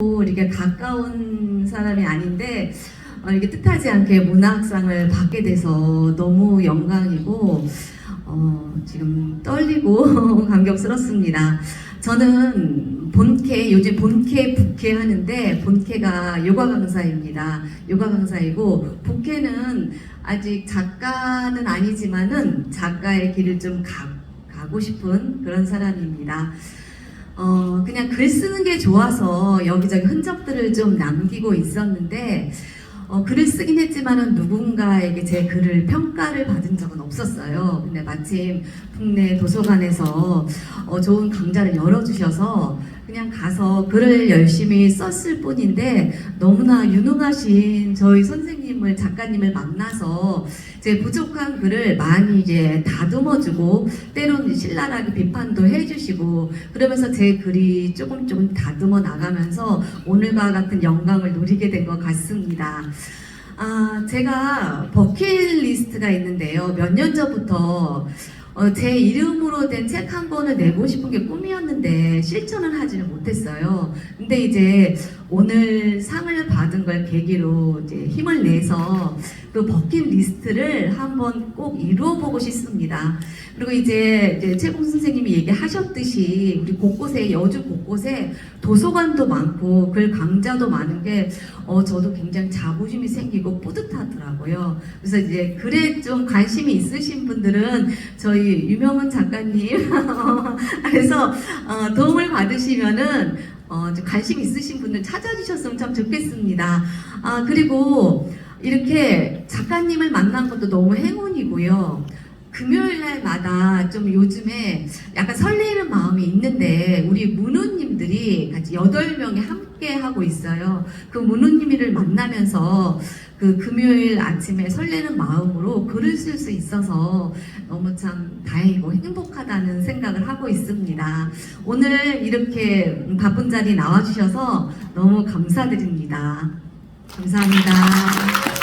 이렇게 가까운 사람이 아닌데 어, 이렇게 뜻하지 않게 문학상을 받게 돼서 너무 영광이고 어, 지금 떨리고 감격스럽습니다. 저는 본캐 요즘 본캐 북캐 하는데 본캐가 요가 강사입니다. 요가 강사이고 북캐는 아직 작가는 아니지만은 작가의 길을 좀 가, 가고 싶은 그런 사람입니다. 어, 그냥 글 쓰는 게 좋아서 여기저기 흔적들을 좀 남기고 있었는데, 어, 글을 쓰긴 했지만은 누군가에게 제 글을 평가를 받은 적은 없었어요. 근데 마침 국내 도서관에서 어, 좋은 강좌를 열어주셔서 그냥 가서 글을 열심히 썼을 뿐인데 너무나 유능하신 저희 선생님을 작가님을 만나서 제 부족한 글을 많이 이제 다듬어주고 때로는 신랄하게 비판도 해주시고 그러면서 제 글이 조금 조금 다듬어 나가면서 오늘과 같은 영광을 누리게 된 것 같습니다. 아, 제가 버킷리스트가 있는데요. 몇 년 전부터 어, 제 이름으로 된 책 한 권을 내고 싶은 게 꿈이었는데 실천을 하지는 못했어요. 근데 이제 오늘 상을 받은 걸 계기로 이제 힘을 내서 그 버킷리스트를 한번 꼭 이루어보고 싶습니다. 그리고 이제, 이제 최공 선생님이 얘기하셨듯이 우리 곳곳에 여주 곳곳에 도서관도 많고 글 강좌도 많은 게 어, 저도 굉장히 자부심이 생기고 뿌듯하더라고요. 그래서 이제 글에 좀 관심이 있으신 분들은 저희 유명한 작가님 그래서 어, 도움을 받으시면은 어, 좀 관심 있으신 분들 찾아주셨으면 참 좋겠습니다. 아 그리고 이렇게 작가님을 만난 것도 너무 행운이고요. 금요일 날마다 좀 요즘에 약간 설레이는 마음이 있는데 우리 문우님들이 같이 여덟 명이 함께 하고 있어요. 그 문우님을 만나면서 그 금요일 아침에 설레는 마음으로 글을 쓸 수 있어서 너무 참 다행이고 행복하다는 생각을 하고 있습니다. 오늘 이렇게 바쁜 자리 나와주셔서 너무 감사드립니다. 감사합니다.